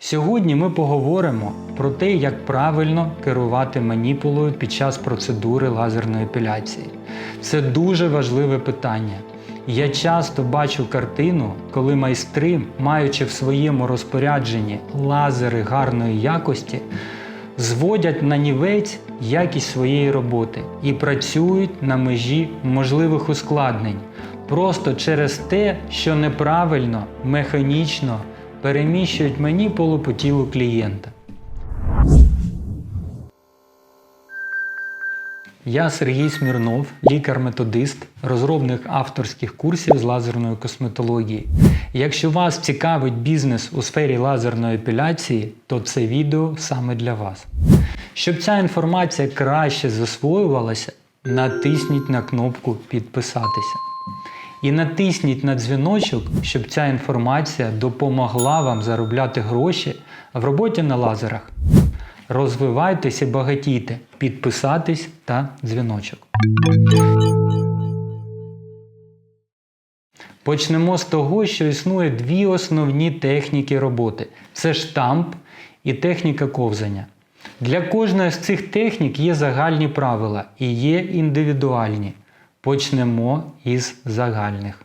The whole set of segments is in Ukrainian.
Сьогодні ми поговоримо про те, як правильно керувати маніпулою під час процедури лазерної епіляції. Це дуже важливе питання. Я часто бачу картину, коли майстри, маючи в своєму розпорядженні лазери гарної якості, зводять на нівець якість своєї роботи і працюють на межі можливих ускладнень, просто через те, що неправильно, механічно переміщують маніпулу по тілу клієнта. Я Сергій Смірнов, лікар-методист, розробник авторських курсів з лазерної косметології. Якщо вас цікавить бізнес у сфері лазерної епіляції, то це відео саме для вас. Щоб ця інформація краще засвоювалася, натисніть на кнопку Підписатися. І натисніть на дзвіночок, щоб ця інформація допомогла вам заробляти гроші в роботі на лазерах. Розвивайтеся багатійте, підписатись та дзвіночок. Почнемо з того, що існує дві основні техніки роботи: це штамп і техніка ковзання. Для кожної з цих технік є загальні правила і є індивідуальні. Почнемо із загальних.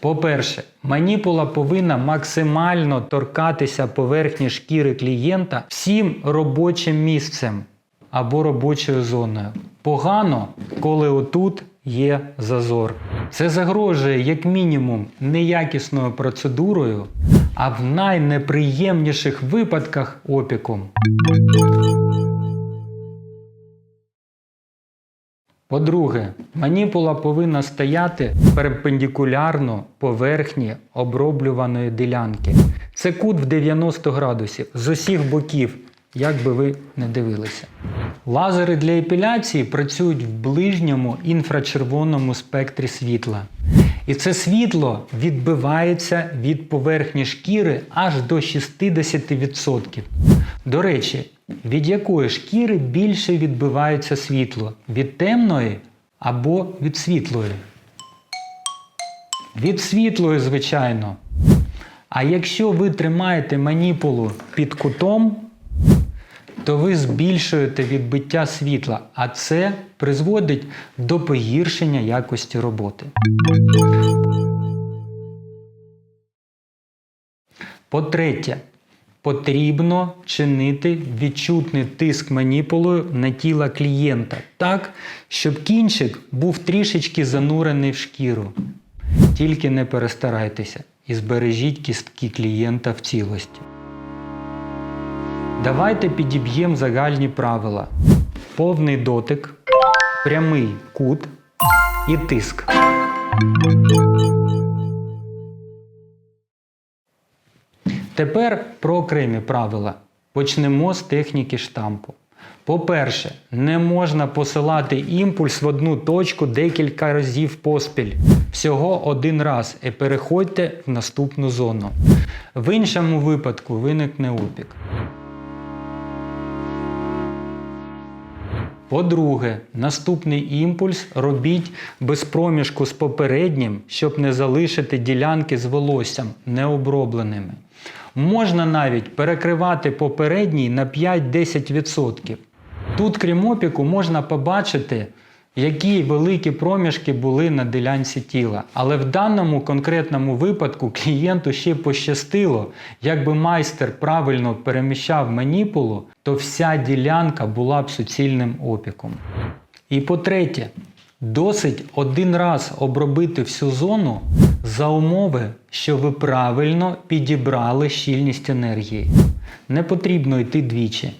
По-перше, маніпула повинна максимально торкатися поверхні шкіри клієнта всім робочим місцем або робочою зоною. Погано, коли отут є зазор. Це загрожує як мінімум неякісною процедурою, а в найнеприємніших випадках опіком. По-друге, маніпула повинна стояти перпендикулярно поверхні оброблюваної ділянки. Це кут в 90 градусів з усіх боків, як би ви не дивилися. Лазери для епіляції працюють в ближньому інфрачервоному спектрі світла. І це світло відбивається від поверхні шкіри аж до 60%. До речі, від якої шкіри більше відбивається світло? Від темної або від світлої? Від світлої, звичайно. А якщо ви тримаєте маніпулу під кутом, то ви збільшуєте відбиття світла, а це призводить до погіршення якості роботи. По-третє, потрібно чинити відчутний тиск маніпулою на тіло клієнта так, щоб кінчик був трішечки занурений в шкіру. Тільки не перестарайтеся і збережіть кістки клієнта в цілості. Давайте підіб'ємо загальні правила: повний дотик, прямий кут і тиск. Тепер про окремі правила. Почнемо з техніки штампу. По-перше, не можна посилати імпульс в одну точку декілька разів поспіль. Всього один раз і переходьте в наступну зону. В іншому випадку виникне опік. По-друге, наступний імпульс робіть без проміжку з попереднім, щоб не залишити ділянки з волоссям необробленими. Можна навіть перекривати попередній на 5-10%. Тут, крім опіку, можна побачити, які великі проміжки були на ділянці тіла. Але в даному конкретному випадку клієнту ще пощастило, якби майстер правильно переміщав маніпулу, то вся ділянка була б суцільним опіком. І по-третє, досить один раз обробити всю зону за умови, що ви правильно підібрали щільність енергії. Не потрібно йти двічі.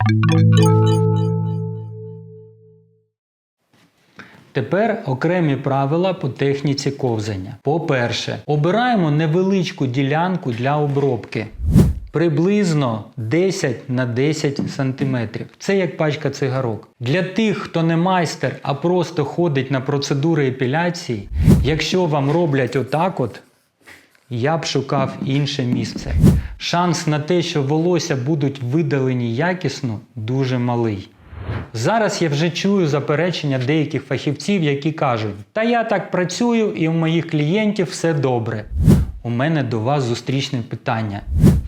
Тепер окремі правила по техніці ковзання. По-перше, обираємо невеличку ділянку для обробки. Приблизно 10 на 10 см. Це як пачка цигарок. Для тих, хто не майстер, а просто ходить на процедури епіляції, якщо вам роблять отак от, я б шукав інше місце. Шанс на те, що волосся будуть видалені якісно, дуже малий. Зараз я вже чую заперечення деяких фахівців, які кажуть, та я так працюю і у моїх клієнтів все добре. у мене до вас зустрічне питання.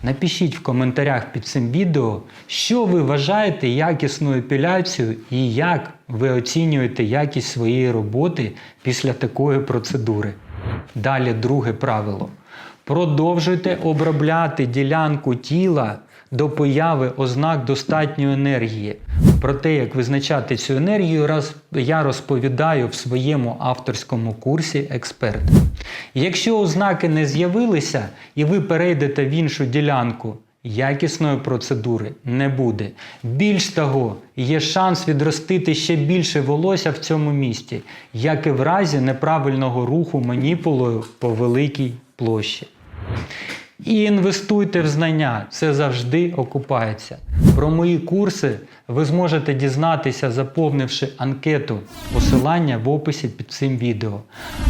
Напишіть в коментарях під цим відео, що ви вважаєте якісною епіляцією і як ви оцінюєте якість своєї роботи після такої процедури. Далі друге правило. Продовжуйте обробляти ділянку тіла до появи ознак достатньої енергії. Про те, як визначати цю енергію, раз я розповідаю в своєму авторському курсі Експерт. Якщо ознаки не з'явилися і ви перейдете в іншу ділянку, якісної процедури не буде. Більш того, є шанс відростити ще більше волосся в цьому місці, як і в разі неправильного руху маніпулою по великій площі. І інвестуйте в знання, це завжди окупається. Про мої курси ви зможете дізнатися, заповнивши анкету посилання в описі під цим відео,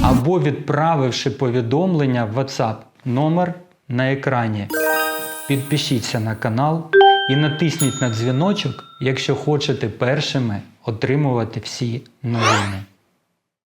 або відправивши повідомлення в WhatsApp номер на екрані. Підпишіться на канал і натисніть на дзвіночок, якщо хочете першими отримувати всі новини.